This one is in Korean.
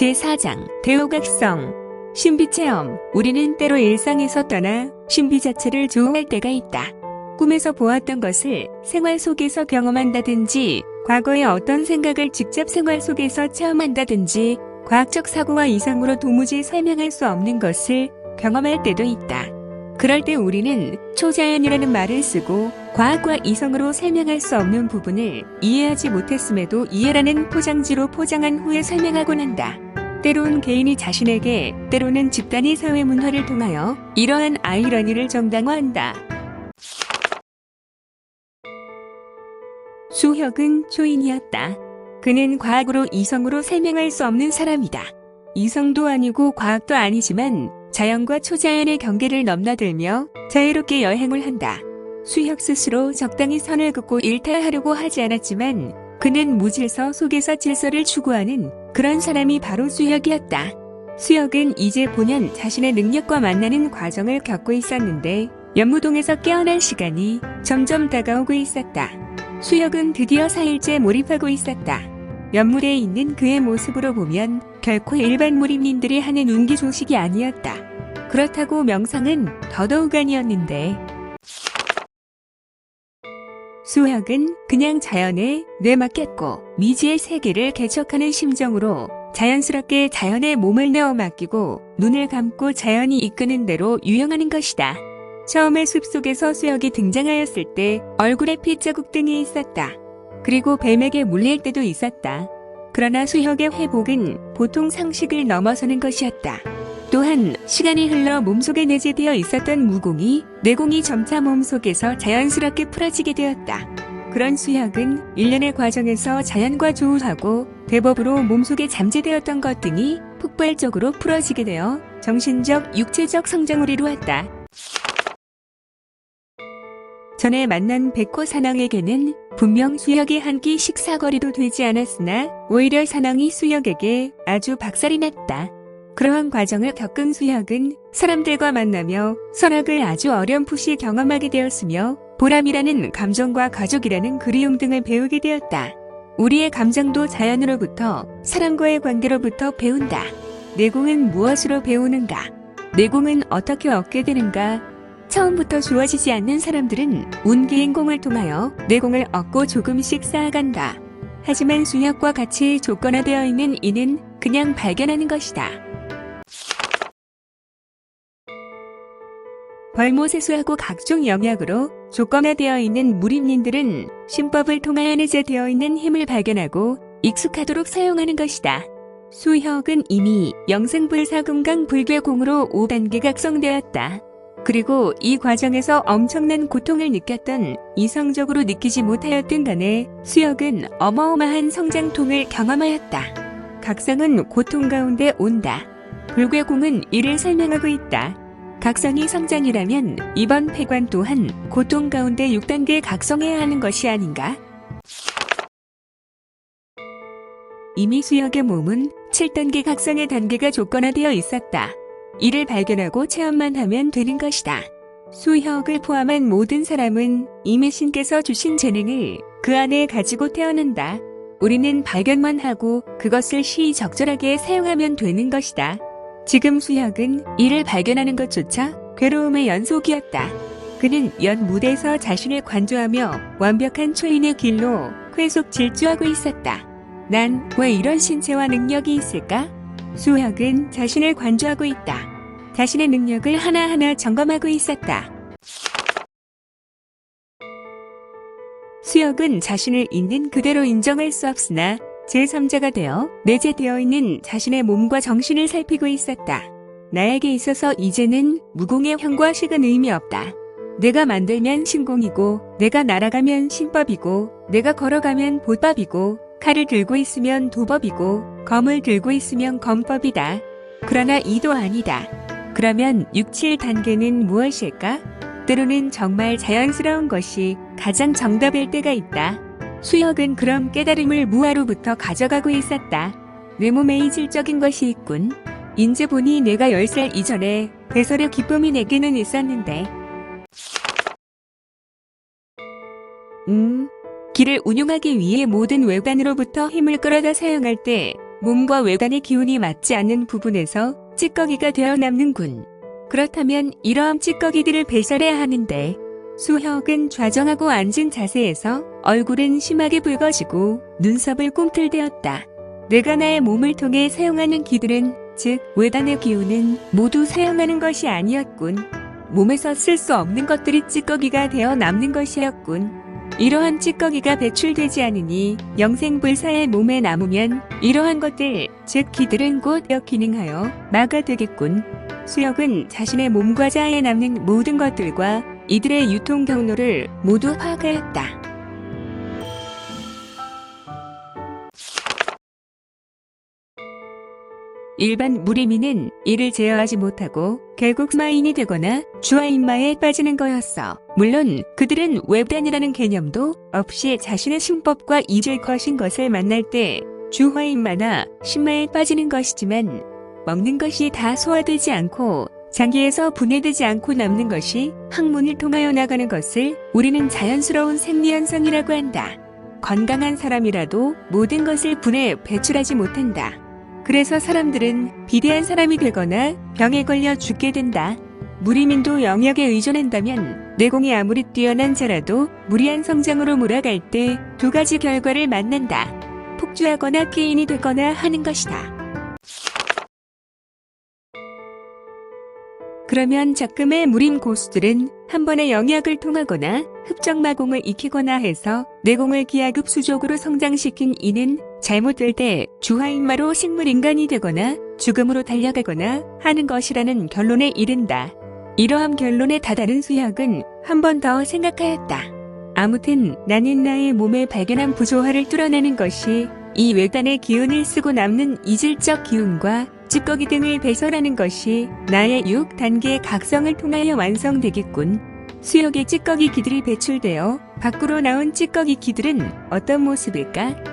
제4장 대호각성 신비체험 우리는 때로 일상에서 떠나 신비 자체를 조응할 때가 있다. 꿈에서 보았던 것을 생활 속에서 경험한다든지 과거의 어떤 생각을 직접 생활 속에서 체험한다든지 과학적 사고와 이상으로 도무지 설명할 수 없는 것을 경험할 때도 있다. 그럴 때 우리는 초자연이라는 말을 쓰고 과학과 이성으로 설명할 수 없는 부분을 이해하지 못했음에도 이해라는 포장지로 포장한 후에 설명하곤 한다. 때론 개인이 자신에게, 때로는 집단이 사회 문화를 통하여 이러한 아이러니를 정당화한다. 수혁은 초인이었다. 그는 과학으로 이성으로 설명할 수 없는 사람이다. 이성도 아니고 과학도 아니지만 자연과 초자연의 경계를 넘나들며 자유롭게 여행을 한다. 수혁 스스로 적당히 선을 긋고 일탈하려고 하지 않았지만 그는 무질서 속에서 질서를 추구하는 그런 사람이 바로 수혁이었다. 수혁은 이제 본연 자신의 능력과 만나는 과정을 겪고 있었는데 연무동에서 깨어날 시간이 점점 다가오고 있었다. 수혁은 드디어 4일째 몰입하고 있었다. 연물에 있는 그의 모습으로 보면 결코 일반 몰입님들이 하는 운기 조식이 아니었다. 그렇다고 명상은 더더욱 아니었는데 수혁은 그냥 자연에 뇌맡겼고 미지의 세계를 개척하는 심정으로 자연스럽게 자연에 몸을 내어 맡기고 눈을 감고 자연이 이끄는 대로 유영하는 것이다. 처음에 숲속에서 수혁이 등장하였을 때 얼굴에 핏자국 등이 있었다. 그리고 뱀에게 물릴 때도 있었다. 그러나 수혁의 회복은 보통 상식을 넘어서는 것이었다. 또한 시간이 흘러 몸속에 내재되어 있었던 무공이 내공이 점차 몸속에서 자연스럽게 풀어지게 되었다. 그런 수혁은 일련의 과정에서 자연과 조우하고 대법으로 몸속에 잠재되었던 것 등이 폭발적으로 풀어지게 되어 정신적, 육체적 성장을 이루었다. 전에 만난 백호 산왕에게는 분명 수혁의 한 끼 식사거리도 되지 않았으나 오히려 산왕이 수혁에게 아주 박살이 났다. 그러한 과정을 겪은 수혁은 사람들과 만나며 선악을 아주 어렴풋이 경험하게 되었으며 보람이라는 감정과 가족이라는 그리움 등을 배우게 되었다. 우리의 감정도 자연으로부터 사람과의 관계로부터 배운다. 내공은 무엇으로 배우는가? 내공은 어떻게 얻게 되는가? 처음부터 주어지지 않는 사람들은 운기행공을 통하여 내공을 얻고 조금씩 쌓아간다. 하지만 수혁과 같이 조건화되어 있는 이는 그냥 발견하는 것이다. 벌모세수하고 각종 영역으로 조건화되어 있는 무림님들은 신법을 통하여 내재되어 있는 힘을 발견하고 익숙하도록 사용하는 것이다. 수혁은 이미 영생불사금강 불괴공으로 5단계 각성되었다. 그리고 이 과정에서 엄청난 고통을 느꼈던 이성적으로 느끼지 못하였던 간에 수혁은 어마어마한 성장통을 경험하였다. 각성은 고통 가운데 온다. 불괴공은 이를 설명하고 있다. 각성이 성장이라면 이번 폐관 또한 고통 가운데 6단계 각성해야 하는 것이 아닌가? 이미 수혁의 몸은 7단계 각성의 단계가 조건화되어 있었다. 이를 발견하고 체험만 하면 되는 것이다. 수혁을 포함한 모든 사람은 이미 신께서 주신 재능을 그 안에 가지고 태어난다. 우리는 발견만 하고 그것을 시의적절하게 사용하면 되는 것이다. 지금 수혁은 이를 발견하는 것조차 괴로움의 연속이었다. 그는 연 무대에서 자신을 관조하며 완벽한 초인의 길로 계속 질주하고 있었다. 난 왜 이런 신체와 능력이 있을까? 수혁은 자신을 관조하고 있다. 자신의 능력을 하나하나 점검하고 있었다. 수혁은 자신을 있는 그대로 인정할 수 없으나 제3자가 되어 내재되어 있는 자신의 몸과 정신을 살피고 있었다. 나에게 있어서 이제는 무공의 형과 식은 의미 없다. 내가 만들면 신공이고, 내가 날아가면 신법이고, 내가 걸어가면 보법이고, 칼을 들고 있으면 도법이고, 검을 들고 있으면 검법이다. 그러나 이도 아니다. 그러면 6, 7단계는 무엇일까? 때로는 정말 자연스러운 것이 가장 정답일 때가 있다. 수혁은 그런 깨달음을 무아로부터 가져가고 있었다. 내 몸에 이질적인 것이 있군. 인제 보니 내가 10살 이전에 배설의 기쁨이 내게는 있었는데. 음, 길을 운용하기 위해 모든 외관으로부터 힘을 끌어다 사용할 때 몸과 외단의 기운이 맞지 않는 부분에서 찌꺼기가 되어 남는군. 그렇다면 이러한 찌꺼기들을 배설해야 하는데 수혁은 좌정하고 앉은 자세에서 얼굴은 심하게 붉어지고 눈썹을 꿈틀대었다. 내가 나의 몸을 통해 사용하는 기들은 즉 외단의 기운은 모두 사용하는 것이 아니었군. 몸에서 쓸 수 없는 것들이 찌꺼기가 되어 남는 것이었군. 이러한 찌꺼기가 배출되지 않으니 영생불사의 몸에 남으면 이러한 것들, 즉 기들은 곧 역기능하여 마가 되겠군. 수혁은 자신의 몸과 자아에 남는 모든 것들과 이들의 유통 경로를 모두 파악하였다. 일반 무리민은 이를 제어하지 못하고 결국 마인이 되거나 주화인마에 빠지는 거였어. 물론 그들은 웹단이라는 개념도 없이 자신의 신법과 잊을 것인 것을 만날 때 주화인마나 신마에 빠지는 것이지만 먹는 것이 다 소화되지 않고 장기에서 분해되지 않고 남는 것이 항문을 통하여 나가는 것을 우리는 자연스러운 생리현상이라고 한다. 건강한 사람이라도 모든 것을 분해 배출하지 못한다. 그래서 사람들은 비대한 사람이 되거나 병에 걸려 죽게 된다. 무리민도 영역에 의존한다면 내공이 아무리 뛰어난 자라도 무리한 성장으로 몰아갈 때 두 가지 결과를 만난다. 폭주하거나 피인이 되거나 하는 것이다. 그러면 적금의 무림 고수들은 한 번의 영역을 통하거나 흡정마공을 익히거나 해서 내공을 기하급 수족으로 성장시킨 이는 잘못될 때 주화인마로 식물인간이 되거나 죽음으로 달려가거나 하는 것이라는 결론에 이른다. 이러한 결론에 다다른 수혁은 한 번 더 생각하였다. 아무튼 나는 나의 몸에 발견한 부조화를 뚫어내는 것이 이 외단의 기운을 쓰고 남는 이질적 기운과 찌꺼기 등을 배설하는 것이 나의 6단계의 각성을 통하여 완성되겠군. 수역의 찌꺼기 기들이 배출되어 밖으로 나온 찌꺼기 기들은 어떤 모습일까?